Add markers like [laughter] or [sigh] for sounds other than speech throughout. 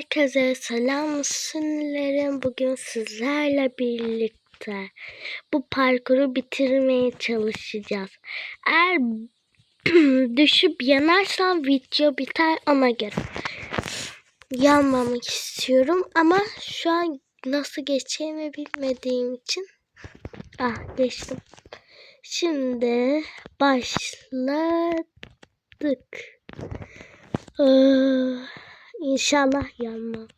Herkese selam sunlarım. Bugün sizlerle birlikte bu parkuru bitirmeye çalışacağız. Eğer [clears throat] düşüp yanarsam video biter ona göre. Yanmamak istiyorum ama şu an nasıl geçeceğimi bilmediğim için ah geçtim. Şimdi başladık. Ee, İnşallah yanmam.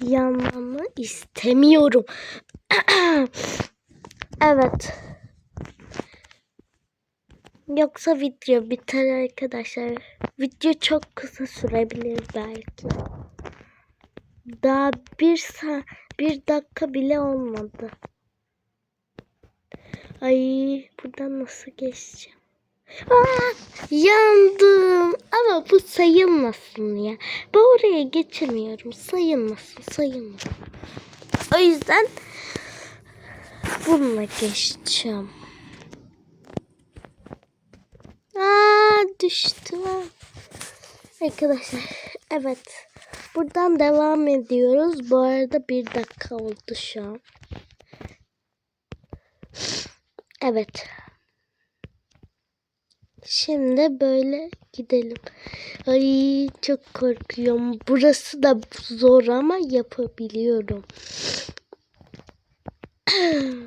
Yanmamı istemiyorum. [clears throat] evet. Yoksa video biter arkadaşlar. Video çok kısa sürebilir belki. Daha bir sa bir dakika bile olmadı. Ay buradan nasıl geçeceğim? Aa, yandım. Ama bu sayılmasın ya. Ben oraya geçemiyorum. Sayılmasın, sayılmasın. O yüzden bununla geçeceğim. Aa, düştüm. Arkadaşlar, evet. Buradan devam ediyoruz. Bu arada bir dakika oldu şu an. Evet. Şimdi böyle gidelim. Ay çok korkuyorum. Burası da zor ama yapabiliyorum. [clears throat]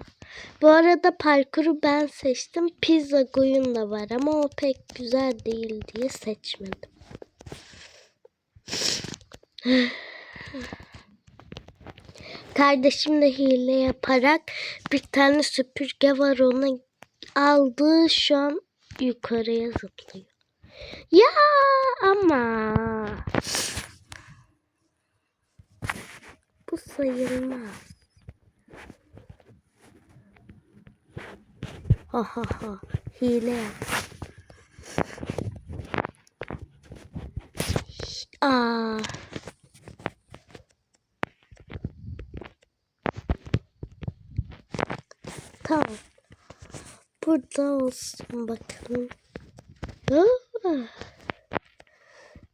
Bu arada parkuru ben seçtim. Pizza koyun da var ama o pek güzel değil diye seçmedim. [sighs] Kardeşim de hile yaparak bir tane süpürge var onu aldı. Şu an yukarıya zıplıyor. Ya ama bu sayılmaz. Ha ha ha hile yap. Aa. Tamam. Burada olsun bakalım. Aa!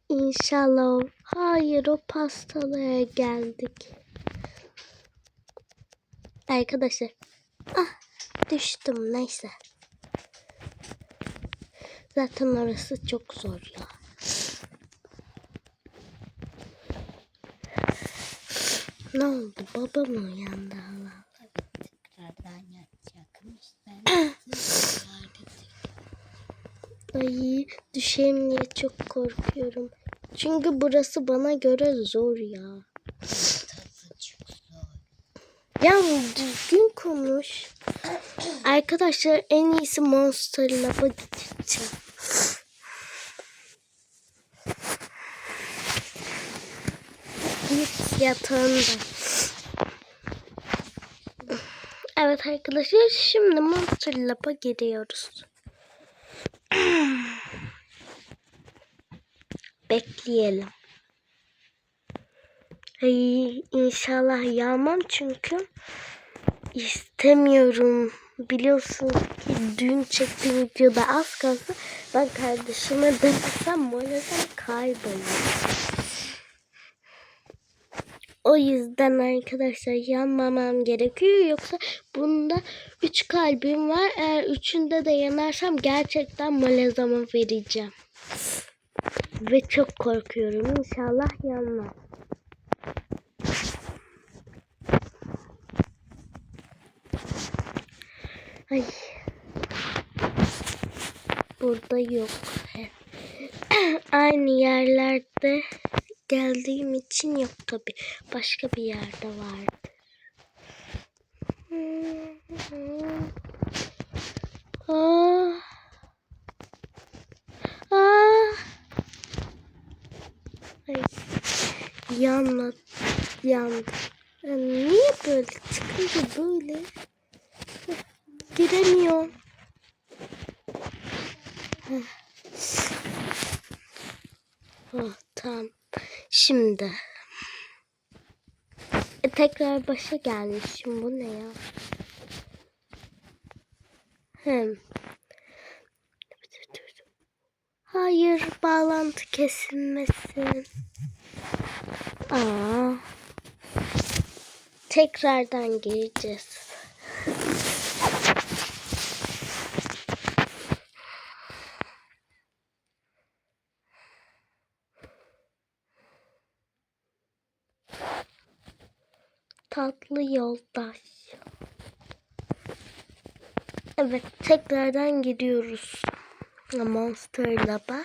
İnşallah. Hayır o pastalığa geldik. Arkadaşlar. Ah düştüm neyse. Zaten orası çok zor ya. Ne oldu? Baba mı uyandı hala? tekrardan yatacakmış. Ben Ay düşeyim diye çok korkuyorum. Çünkü burası bana göre zor ya. Ya düzgün konuş. Arkadaşlar en iyisi Monster Lab'a gideceğim. Git yatağında. Evet arkadaşlar şimdi Monster Lab'a gidiyoruz. Bekleyelim. Ay, inşallah yağmam çünkü istemiyorum. Biliyorsun ki dün çektiğim videoda az kaldı. Ben kardeşime demesem maalesef kayboluyor. O yüzden arkadaşlar yanmamam gerekiyor. Yoksa bunda 3 kalbim var. Eğer üçünde de yanarsam gerçekten molezama vereceğim. Ve çok korkuyorum. İnşallah yanmam. Ay. Burada yok. [clears throat] Aynı yerlerde geldiğim için yok tabi. Başka bir yerde vardı. Aa. Aa. Ay. Yanma, yandı. Ya niye böyle çıkınca böyle? Giremiyorum. Oh, tamam. Şimdi. E, tekrar başa gelmişim. Bu ne ya? Hem. Ha Hayır bağlantı kesilmesin. Aa. Tekrardan gireceğiz. Tatlı yoldaş. Evet, tekrardan gidiyoruz. Monster Lab'a.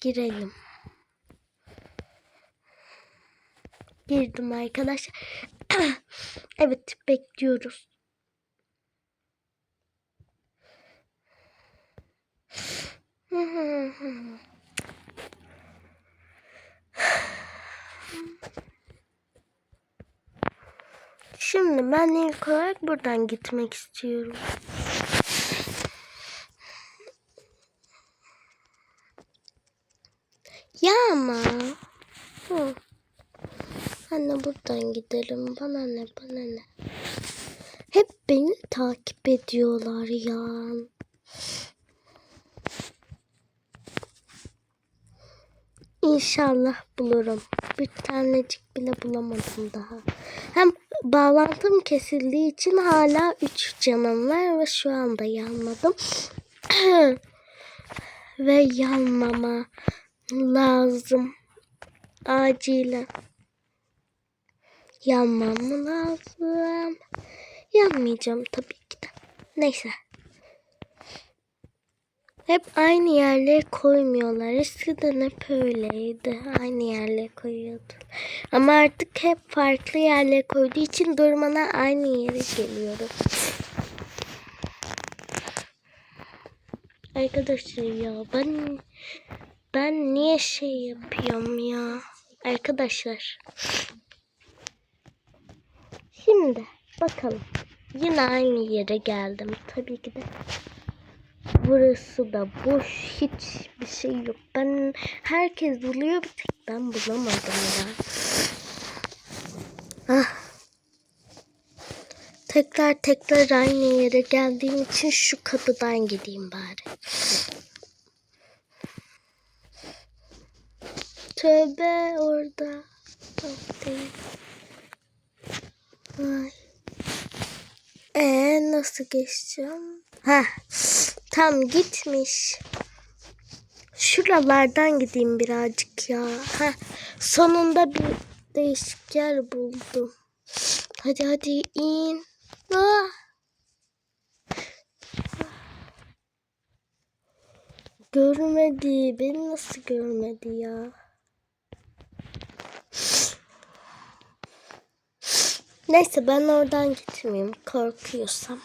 Girelim. Girdim arkadaşlar. [clears throat] evet, bekliyoruz. Şimdi ben ilk olarak buradan gitmek istiyorum. Ya ama. Hı. Anne buradan gidelim. Bana ne bana ne. Hep beni takip ediyorlar ya. İnşallah bulurum. Bir tanecik bile bulamadım daha. Hem bağlantım kesildiği için hala 3 canım var ve şu anda yanmadım. [clears throat] ve yanmama lazım. Acilen. Yanmam lazım. Yanmayacağım tabii ki de. Neyse. Hep aynı yerlere koymuyorlar. Eskiden hep öyleydi. Aynı yerlere koyuyordu. Ama artık hep farklı yerlere koyduğu için durmana aynı yere geliyorum. Arkadaşlar ya ben ben niye şey yapıyorum ya? Arkadaşlar. Şimdi bakalım. Yine aynı yere geldim. Tabii ki de. Burası da boş. Hiçbir şey yok. Ben herkes buluyor bir tek ben bulamadım ya. Ah. Tekrar tekrar aynı yere geldiğim için şu kapıdan gideyim bari. Tövbe orada. Yok değil. Ay. Ee nasıl geçeceğim? Ha, tam gitmiş. Şuralardan gideyim birazcık ya. Ha, sonunda bir değişik yer buldum. Hadi hadi in. Ah. Görmedi. Beni nasıl görmedi ya? Neyse ben oradan gitmeyeyim korkuyorsam.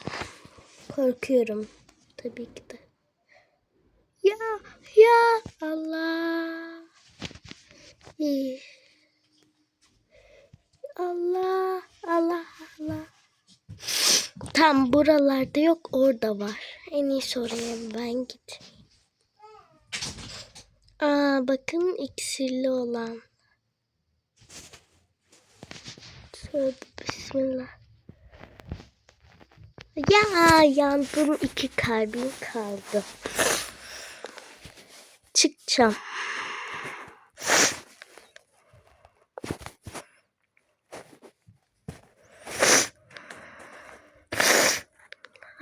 Korkuyorum tabii ki de. Ya ya Allah. İyi. Allah Allah Allah. Tam buralarda yok orada var. En iyisi oraya ben gitmeyeyim. Aa bakın iksirli olan. Tövbe bismillah. Ya yandım iki kalbim kaldı. Çıkacağım.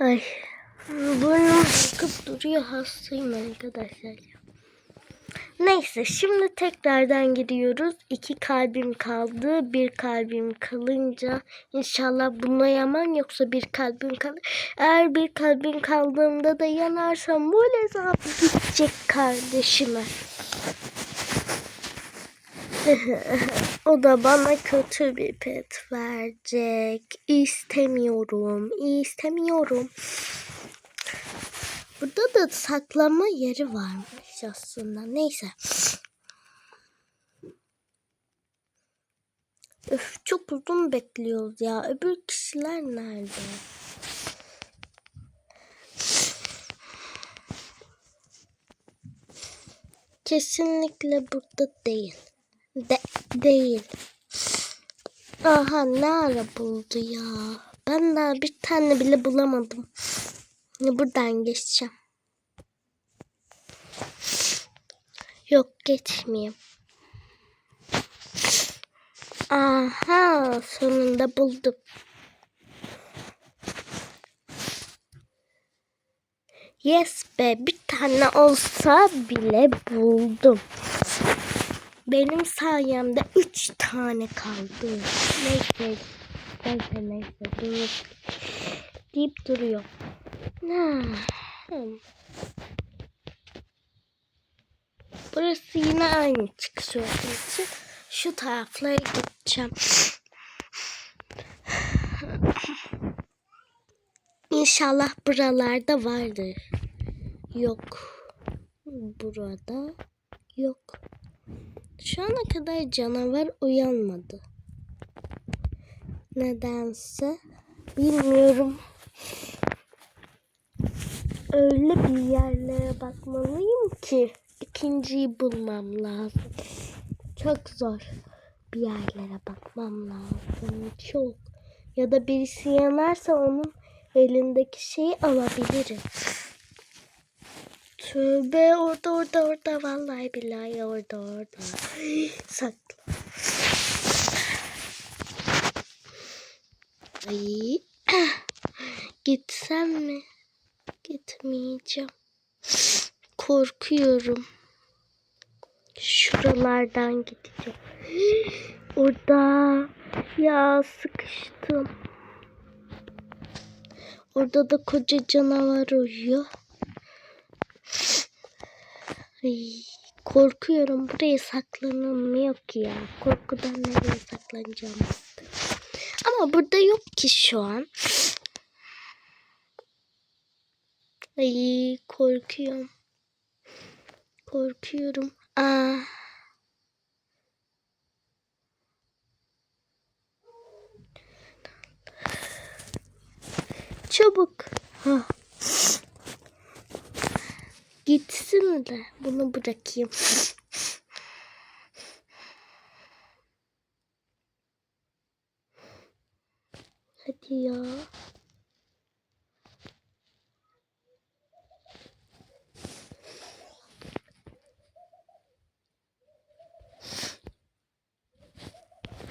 Ay. Burnum sıkıp duruyor hastayım arkadaşlar. Neyse şimdi tekrardan gidiyoruz. İki kalbim kaldı. Bir kalbim kalınca inşallah buna yaman yoksa bir kalbim kalır. Eğer bir kalbim kaldığımda da yanarsam böyle zaten gidecek kardeşime. [laughs] o da bana kötü bir pet verecek. İstemiyorum. istemiyorum. Burada da saklama yeri varmış aslında. Neyse. Öf çok uzun bekliyoruz ya. Öbür kişiler nerede? Kesinlikle burada değil. De değil. Aha ne ara buldu ya. Ben daha bir tane bile bulamadım. Buradan geçeceğim. Yok geçmeyeyim. Aha sonunda buldum. Yes be bir tane olsa bile buldum. Benim sayemde üç tane kaldı. Neyse neyse neyse dur. Deyip duruyor. Hmm. Burası yine aynı çıkış olduğu için şu taraflara gideceğim. İnşallah buralarda vardır. Yok. Burada yok. Şu ana kadar canavar uyanmadı. Nedense bilmiyorum. Öyle bir yerlere bakmalıyım ki ikinciyi bulmam lazım. Çok zor bir yerlere bakmam lazım. Çok. Ya da birisi yanarsa onun elindeki şeyi alabilirim. Tövbe orada orada orada vallahi billahi orada orada. Sakla. Ay. Gitsem mi? Gitmeyeceğim. Korkuyorum. Şuralardan gideceğim. [gasps] Orada ya sıkıştım. Orada da koca canavar uyuyor. [sighs] Ay, korkuyorum. Buraya saklanılmıyor ki ya. Korkudan nereye saklanacağım? Ama burada yok ki şu an. Ay korkuyorum. Korkuyorum. Aa. Çabuk. Ha. Gitsin de bunu bırakayım. Hadi ya.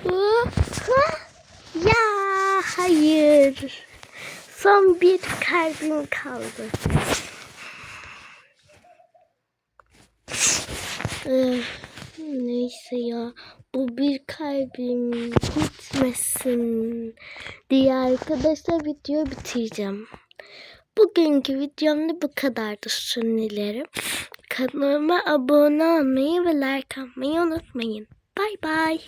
Ah, Ya hayır. Son bir kalbim kaldı. Eh, neyse ya. Bu bir kalbim gitmesin diye arkadaşlar videoyu bitireceğim. Bugünkü videomda bu kadardı sunnilerim. Kanalıma abone olmayı ve like atmayı unutmayın. Bye bye.